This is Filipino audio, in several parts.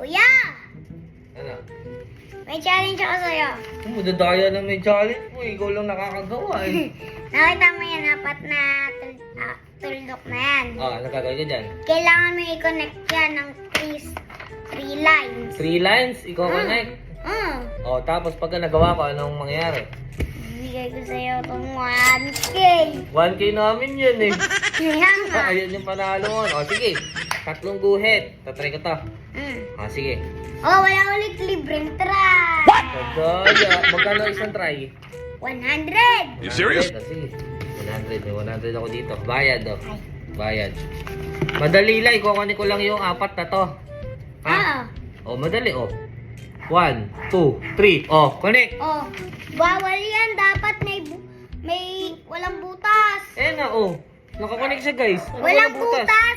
Kuya! Ano? May challenge ako sa'yo. Hmm, madadaya na may challenge mo. Ikaw lang nakakagawa eh. Nakita mo yan, apat na tul ah, tuldok na yan. ah, ano gagawin ko dyan? Kailangan mo i-connect yan ng three, three lines. Three lines, ikaw connect. Mm. Oh, tapos pagka nagawa ko, anong mangyayari? Bibigay ko sa'yo itong 1K. 1K namin yan eh. Kaya nga. Ah, Ayun yung panalo mo. O, sige. Tatlong guhit. Tatry ko to. Mm. Ah, sige. Oh, wala ulit libreng try. Madaya. Magkano isang try? 100. You serious? 100. Ah, sige. 100. May 100 ako dito. Bayad, oh. Ay. Bayad. Madali lang. Ikukunin ko lang yung apat na to. Ha? Ah. Oh, madali, oh. One, two, three. Oh, connect. Oh, bawal yan. Dapat may bu- may walang butas. Eh na, oh. Nakakonect siya, guys. Walang walang butas. Butas.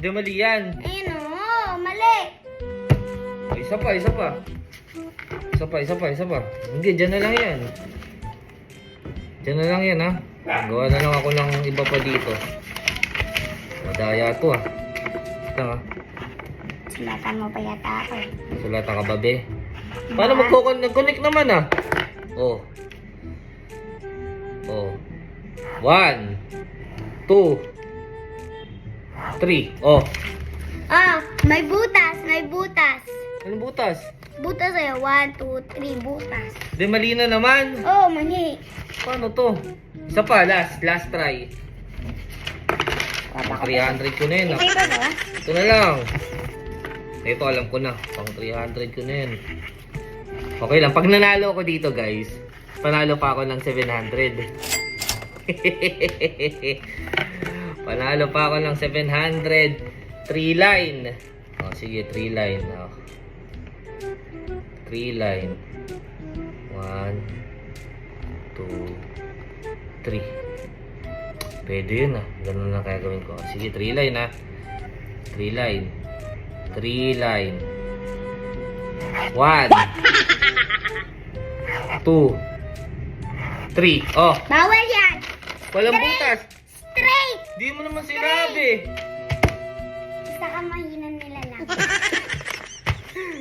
Hindi, mali yan. Ayun oh, mali. Oh, isa pa, isa pa. Isa pa, isa pa, isa pa. Hindi, dyan na lang yan. Dyan na lang yan, ha. Gawa na lang ako ng iba pa dito. Madaya to, ha. Ito, ha. Sulatan mo pa yata ako. eh. Sulatan ka ba, be? Paano magkoconnect naman, ha? Oh. Oh. One. Two. Three. Oh. Ah, may butas, may butas. Anong butas? Butas sa'yo. One, two, three, butas. Di, mali na naman. Oh, mali. Paano to? Isa pa, last. Last try. Pang 300 ko na yun. Ah. ito ba? Ito na lang. Ito alam ko na. Pang 300 ko na yun. Okay lang. Pag nanalo ako dito guys, panalo pa ako ng 700. panalo pa ako ng 700. 3 line. Oh, sige, 3 line. Oh. 3 line. 1, 2, 3. Pwede yun ah. Ganun lang kaya gawin ko. Sige, 3 line ah. 3 line. 3 line. 1 2 3 Oh, Bawal yan. walang butas. Straight. Di mo naman sinabi. Isa ka mahinan nila lang.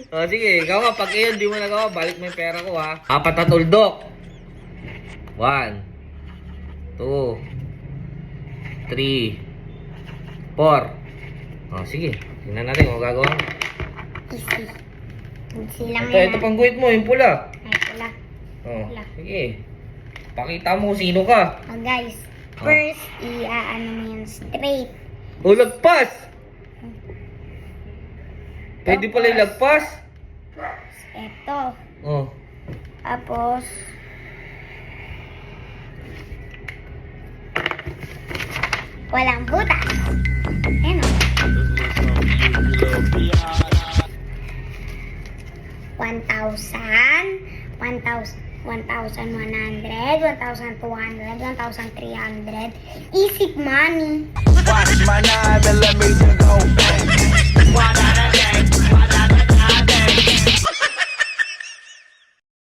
Oh, sige, ikaw nga. Pag iyon, di mo nagawa, balik mo yung pera ko, ha? Apat na tuldok. One. Two. Three. Four. Oh, sige. Tingnan natin kung gagawa. Easy. Easy lang Ito, ito pang guhit mo, yung pula. Ay, wala. Oh, Wala. sige. Pakita mo kung sino ka. Oh, guys. Oh. First, i-ano mo yan straight. O, lagpas! Pwede pala ilagpas. Ito. Oh. Tapos, walang butas. Ayan o. 1,000, 1,000, 1,100, 1,200, 1,300. Easy money. Watch my nine.